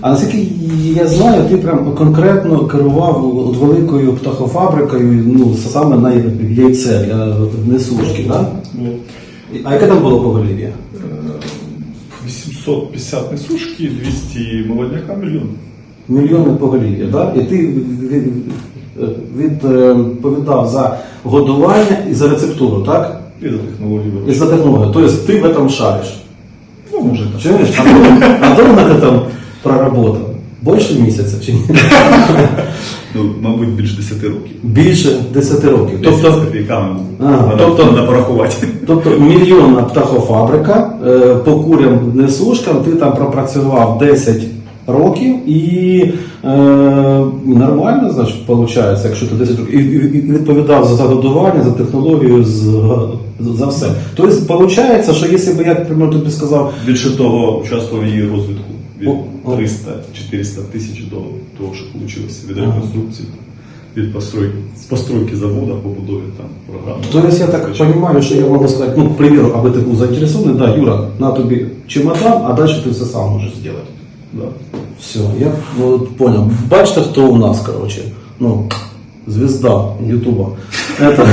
А наскільки я знаю, ти прям конкретно керував от великою птахофабрикою, ну саме на яйце для несушки, да? Ну, А яке там було поголів'я? э, 850 несушки, 200 молодняка, миллион. Мільйони поголів'я, да? І ти відповідав за годування і за рецептуру, так? И за технологию. І за технологію. Тобто ти в этом шариш. Ну, может, так. Чуєш? А довго- А довго ти там проработав? Більше місяця чи ні? Ну, мабуть, більше 10 років. Більше 10 років. Тобто, з Тобто, надо порахувати. тобто мільйонна птахофабрика, е, по курям несушкам ти там пропрацював 10 років і е, нормально, значить, виходить, якщо ти 10 років, і, і- і відповідав за загодування, за технологію, за, за все. Тобто, виходить, що якщо б я, наприклад, тобі сказав, Більше того, участвував в її розвитку від О, о. 300-400 тисяч до того, що вийшло від Ага. реконструкції, від постройки, з постройки заводу, побудові там програми. То есть я так понимаю, что я могу сказать, ну, к примеру, аби ты был заинтересован, да, Юра, на тобі чемодан, а дальше ты все сам можешь сделать. Да. Все, я ну, от понял. Бачите, хто у нас, короче, ну, звезда Ютуба. Это...